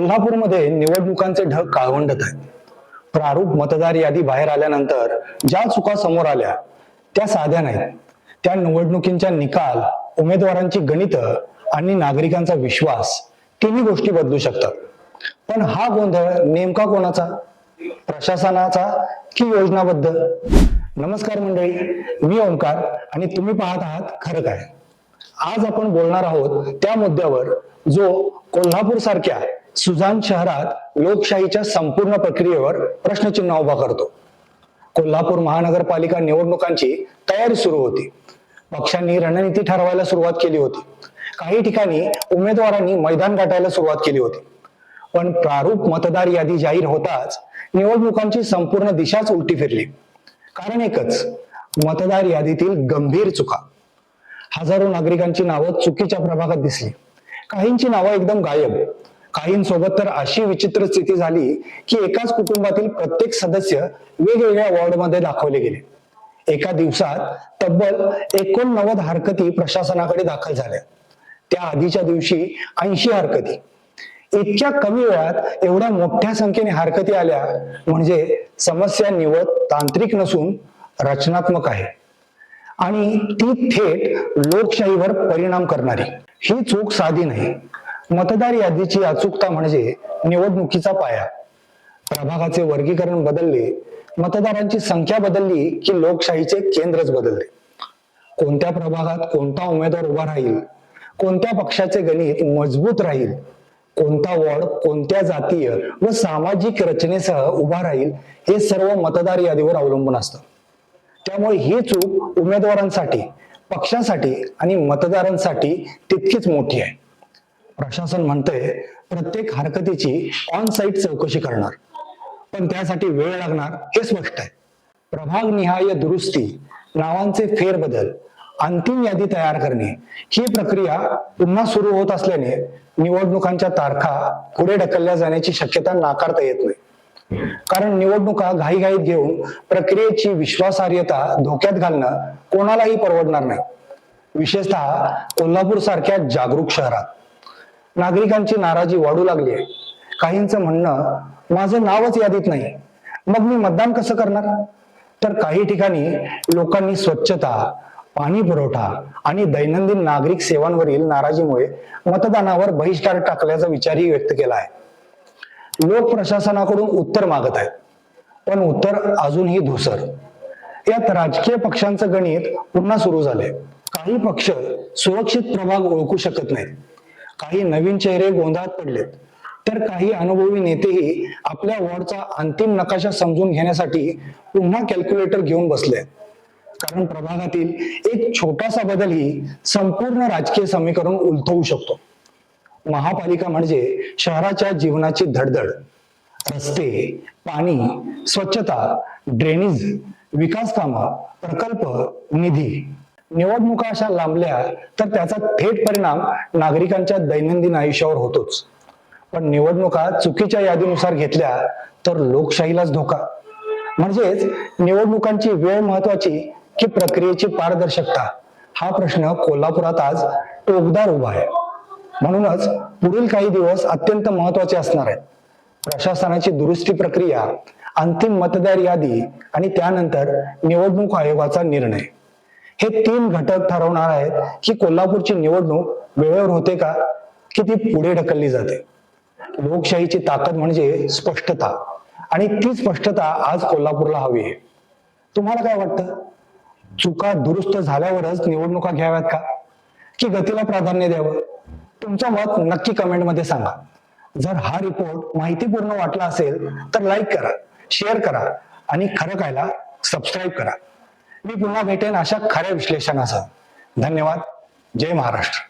कोल्हापूरमध्ये निवडणुकांचे ढग काळवंडत आहेत. प्रारूप मतदार यादी बाहेर आल्यानंतर ज्या चुका समोर आल्या त्या साध्या नाहीत. त्या निवडणुकींच्या निकाल उमेदवारांची गणित आणि नागरिकांचा विश्वास तिन्ही गोष्टी बदलू शकतात. पण हा गोंधळ नेमका कोणाचा? प्रशासनाचा की योजनाबद्ध? नमस्कार मंडळी मी ओंकार आणि तुम्ही पाहत आहात खरं काय. आज आपण बोलणार आहोत त्या मुद्द्यावर जो कोल्हापूर सारख्या सुजान शहरात लोकशाहीच्या संपूर्ण प्रक्रियेवर प्रश्नचिन्ह उभा करतो. कोल्हापूर महानगरपालिका निवडणुकांची तयारी सुरू होती. पक्षांनी रणनीती ठरवायला सुरुवात केली होती. काही ठिकाणी उमेदवारांनी मैदान गाठायला सुरुवात केली होती. पण प्रारूप मतदार यादी जाहीर होताच निवडणुकांची संपूर्ण दिशाच उलटी फिरली. कारण एकच मतदार यादीतील गंभीर चुका. हजारो नागरिकांची नावं चुकीच्या प्रभागात दिसली. काहींची नावं एकदम गायब. काहींसोबत तर अशी विचित्र स्थिती झाली की एकाच कुटुंबातील प्रत्येक सदस्य वेगवेगळ्या वॉर्डमध्ये दाखवले गेले. एका दिवसात तब्बल एकोणनव्वद हरकती प्रशासनाकडे दाखल झाल्या. त्या आधीच्या दिवशी ऐंशी हरकती. इतक्या कमी वेळात एवढ्या मोठ्या संख्येने हरकती आल्या म्हणजे समस्या निवड तांत्रिक नसून रचनात्मक आहे. आणि ती थेट लोकशाहीवर परिणाम करणारी. ही चूक साधी नाही. मतदार यादीची अचूकता म्हणजे निवडणुकीचा पाया. प्रभागाचे वर्गीकरण बदलले मतदारांची संख्या बदलली की लोकशाहीचे केंद्रच बदलले. कोणत्या प्रभागात कोणता उमेदवार उभा राहील? कोणत्या पक्षाचे गणित मजबूत राहील? कोणता वॉर्ड कोणत्या जातीय व सामाजिक रचनेसह उभा राहील? हे सर्व मतदार यादीवर अवलंबून असतं. त्यामुळे ही चूक उमेदवारांसाठी पक्षासाठी आणि मतदारांसाठी तितकीच मोठी आहे. प्रशासन म्हणतंय प्रत्येक हरकतीची ऑन साईट चौकशी करणार. पण त्यासाठी वेळ लागणार हे स्पष्ट आहे. प्रभाग निहाय दुरुस्ती नावांचे फेरबदल अंतिम यादी तयार करणे ही प्रक्रिया पुन्हा सुरू होत असल्याने निवडणुकांच्या तारखा पुढे ढकलल्या जाण्याची शक्यता नाकारता येत नाही. कारण निवडणुका घाईघाईत घेऊन प्रक्रियेची विश्वासार्हता धोक्यात घालणं कोणालाही परवडणार नाही. विशेषतः कोल्हापूर सारख्या जागरूक शहरात. नागरिकांची नाराजी वाढू लागली आहे. काहींचं म्हणणं माझं नावच यादीत नाही. मग मी मतदान कसं करणार? तर काही ठिकाणी लोकांनी स्वच्छता पाणी पुरवठा आणि दैनंदिन नागरिक सेवांवरील नाराजीमुळे मतदानावर बहिष्कार टाकल्याचा विचारही व्यक्त केला आहे. लोक प्रशासनाकडून उत्तर मागत आहेत पण उत्तर अजूनही धुसर. यात राजकीय पक्षांचं गणित पुन्हा सुरू झालंय. काही पक्ष सुरक्षित प्रभाग ओळखू शकत नाहीत. काही नवीन चेहरे गोंधळात पडलेत. तर काही अनुभवी नेतेही आपल्या वॉर्डचा अंतिम नकाशा समजून घेण्यासाठी पुन्हा कॅल्क्युलेटर घेऊन बसले कारण प्रभागातील एक छोटासा बदल ही संपूर्ण राजकीय समीकरण उलथवू शकतो. महापालिका म्हणजे शहराच्या जीवनाची धडधड. रस्ते पाणी स्वच्छता ड्रेनेज विकास कामं प्रकल्प निधी. निवडणुका अशा लांबल्या तर त्याचा थेट परिणाम नागरिकांच्या दैनंदिन आयुष्यावर होतोच. पण निवडणुका चुकीच्या यादीनुसार घेतल्या तर लोकशाहीलाच धोका. म्हणजेच निवडणुकांची वेळ महत्वाची की प्रक्रियेची पारदर्शकता? हा प्रश्न कोल्हापुरात आज टोकदार उभा आहे. म्हणूनच पुढील काही दिवस अत्यंत महत्त्वाचे असणार आहेत. प्रशासनाची दुरुस्ती प्रक्रिया अंतिम मतदार यादी आणि त्यानंतर निवडणूक आयोगाचा निर्णय. हे तीन घटक ठरवणार आहेत की कोल्हापूरची निवडणूक वेळेवर होते का की ती पुढे ढकलली जाते. लोकशाहीची ताकद म्हणजे स्पष्टता. आणि ती स्पष्टता आज कोल्हापूरला हवी आहे. तुम्हाला काय वाटतं? चुका दुरुस्त झाल्यावरच निवडणुका घ्याव्यात का? की गतीला प्राधान्य द्यावं? तुमचं मत नक्की कमेंटमध्ये सांगा. जर हा रिपोर्ट माहितीपूर्ण वाटला असेल तर लाईक करा शेअर करा आणि खरं कायला सबस्क्राईब करा. मी पुन्हा भेटेन अशा खऱ्या विश्लेषणासह धन्यवाद. जय महाराष्ट्र.